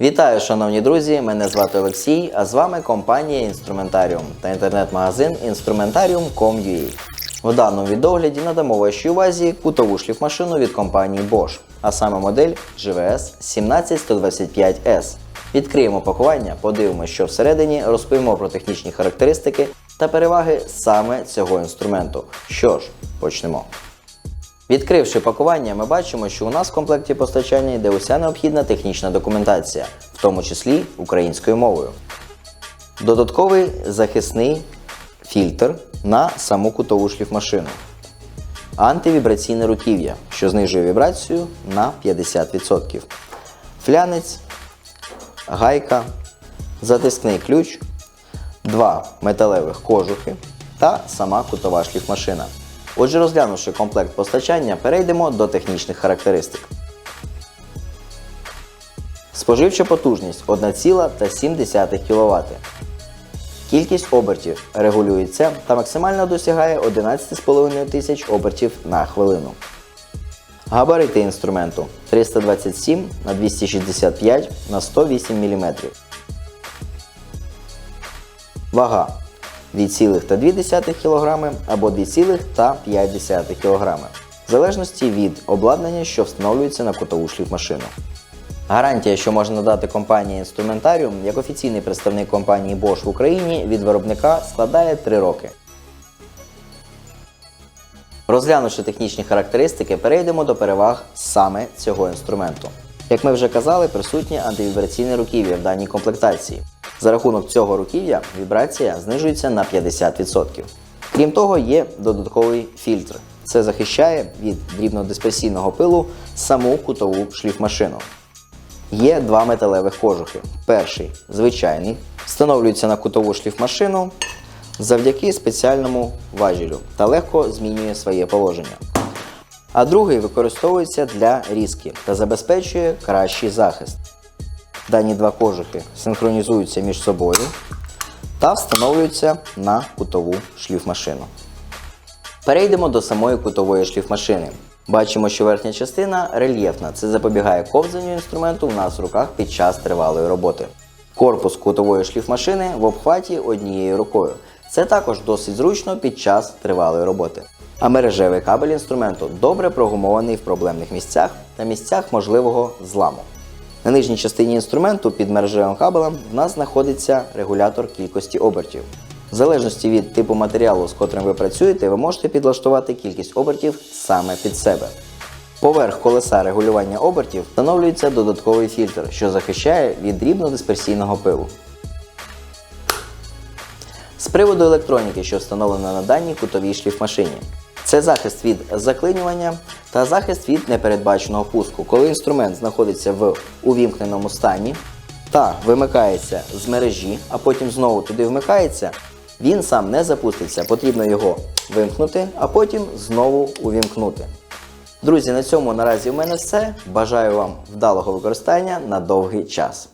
Вітаю, шановні друзі! Мене звати Олексій, а з вами компанія Інструментаріум та інтернет-магазин Instrumentarium.com.ua. В даному відогляді надамо вашій увазі кутову шліфмашину від компанії Bosch, а саме модель GVS 17125S. Відкриємо пакування, подивимося, що всередині, розповімо про технічні характеристики та переваги саме цього інструменту. Що ж, почнемо. Відкривши пакування, ми бачимо, що у нас в комплекті постачання йде уся необхідна технічна документація, в тому числі українською мовою. Додатковий захисний фільтр на саму кутову шліфмашину. Антивібраційне руків'я, що знижує вібрацію на 50%. Флянець, гайка, затискний ключ, два металевих кожухи та сама кутова шліфмашина. Отже, розглянувши комплект постачання, перейдемо до технічних характеристик. Споживча потужність 1,7 кВт. Кількість обертів регулюється та максимально досягає 11,5 тисяч обертів на хвилину. Габарити інструменту 327 на 265 на 108 мм. Вага 2,2 кг або 2,5 кг, в залежності від обладнання, що встановлюється на кутову шліфмашину. Гарантія, що може надати компанія Інструментаріум як офіційний представник компанії Bosch в Україні від виробника складає 3 роки. Розглянувши технічні характеристики, перейдемо до переваг саме цього інструменту. Як ми вже казали, присутнє антивібраційне руків'я в даній комплектації. За рахунок цього руків'я вібрація знижується на 50%. Крім того, є додатковий фільтр. Це захищає від дрібнодисперсійного пилу саму кутову шліфмашину. Є два металевих кожухи. Перший звичайний, встановлюється на кутову шліфмашину завдяки спеціальному важелю та легко змінює своє положення. А другий використовується для різки та забезпечує кращий захист. Дані два кожухи синхронізуються між собою та встановлюються на кутову шліфмашину. Перейдемо до самої кутової шліфмашини. Бачимо, що верхня частина рельєфна. Це запобігає ковзанню інструменту в нас в руках під час тривалої роботи. Корпус кутової шліфмашини в обхваті однією рукою. Це також досить зручно під час тривалої роботи. А мережевий кабель інструменту добре прогумований в проблемних місцях та місцях можливого зламу. На нижній частині інструменту під мережевим кабелем в нас знаходиться регулятор кількості обертів. В залежності від типу матеріалу, з котрим ви працюєте, ви можете підлаштувати кількість обертів саме під себе. Поверх колеса регулювання обертів встановлюється додатковий фільтр, що захищає від дрібнодисперсійного пилу. З приводу електроніки, що встановлена на даній кутовій шліфмашині. Це захист від заклинювання та захист від непередбаченого пуску, коли інструмент знаходиться в увімкненому стані та вимикається з мережі, а потім знову туди вмикається, він сам не запуститься. Потрібно його вимкнути, а потім знову увімкнути. Друзі, на цьому наразі в мене все. Бажаю вам вдалого використання на довгий час.